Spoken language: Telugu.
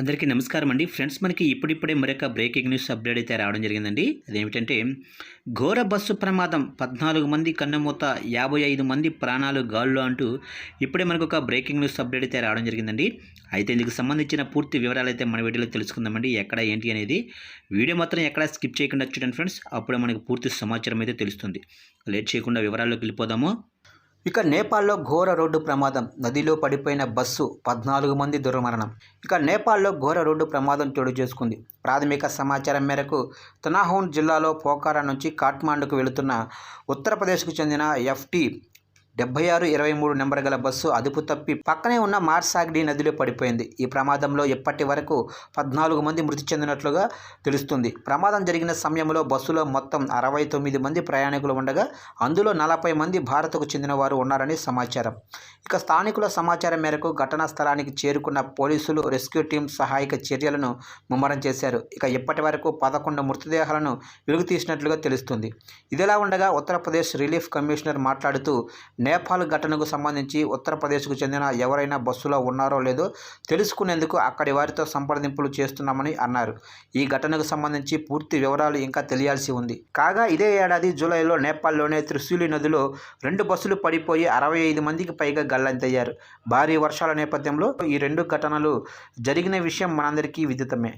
అందరికీ నమస్కారం అండి. ఫ్రెండ్స్ మనకి ఇప్పుడిప్పుడే మరొక బ్రేకింగ్ న్యూస్ అప్డేట్ అయితే రావడం జరిగిందండి. అదేమిటంటే ఘోర బస్సు ప్రమాదం పద్నాలుగు మంది కన్నమూత యాభై ఐదు మంది ప్రాణాలు గాల్లో అంటూ ఇప్పుడే మనకు ఒక బ్రేకింగ్ న్యూస్ అప్డేట్ అయితే రావడం జరిగిందండి. అయితే ఇందుకు సంబంధించిన పూర్తి వివరాలు అయితే మన వీడియోలో తెలుసుకుందామండి. ఎక్కడ ఏంటి అనేది వీడియో మాత్రం ఎక్కడ స్కిప్ చేయకుండా చూడండి ఫ్రెండ్స్. అప్పుడే మనకు పూర్తి సమాచారం అయితే తెలుస్తుంది. లేట్ చేయకుండా వివరాల్లోకి వెళ్ళిపోదాము. ఇక నేపాల్లో ఘోర రోడ్డు ప్రమాదం. నదిలో పడిపోయిన బస్సు పద్నాలుగు మంది దుర్మరణం. ఇక నేపాల్లో ఘోర రోడ్డు ప్రమాదం చోటు చేసుకుంది. ప్రాథమిక సమాచారం మేరకు తనాహోన్ జిల్లాలో పోకారా నుంచి కాట్మాండుకు వెళుతున్న ఉత్తరప్రదేశ్కు చెందిన ఎఫ్టీ డెబ్బై ఆరు ఇరవై మూడు నెంబర్ గల బస్సు అదుపు తప్పి పక్కనే ఉన్న మార్సాగ్డి నదిలో పడిపోయింది. ఈ ప్రమాదంలో ఇప్పటి వరకు పద్నాలుగు మంది మృతి చెందినట్లుగా తెలుస్తుంది. ప్రమాదం జరిగిన సమయంలో బస్సులో మొత్తం అరవై తొమ్మిది మంది ప్రయాణికులు ఉండగా అందులో నలభై మంది భారత్కు చెందిన వారు ఉన్నారని సమాచారం. ఇక స్థానికుల సమాచారం మేరకు ఘటనా స్థలానికి చేరుకున్న పోలీసులు రెస్క్యూ టీం సహాయక చర్యలను ముమ్మరం చేశారు. ఇక ఇప్పటి వరకు పదకొండు మృతదేహాలను వెలుగు తీసినట్లుగా తెలుస్తుంది. ఇదిలా ఉండగా ఉత్తరప్రదేశ్ రిలీఫ్ కమిషనర్ మాట్లాడుతూ నేపాల్ ఘటనకు సంబంధించి ఉత్తరప్రదేశ్కు చెందిన ఎవరైనా బస్సులో ఉన్నారో లేదో తెలుసుకునేందుకు అక్కడి వారితో సంప్రదింపులు చేస్తున్నామని అన్నారు. ఈ ఘటనకు సంబంధించి పూర్తి వివరాలు ఇంకా తెలియాల్సి ఉంది. కాగా ఇదే ఏడాది జూలైలో నేపాల్లోనే త్రిశూలి నదిలో రెండు బస్సులు పడిపోయి అరవై ఐదు మందికి పైగా గల్లంతయ్యారు భారీ వర్షాల నేపథ్యంలో ఈ రెండు ఘటనలు జరిగిన విషయం మనందరికీ విదితమే.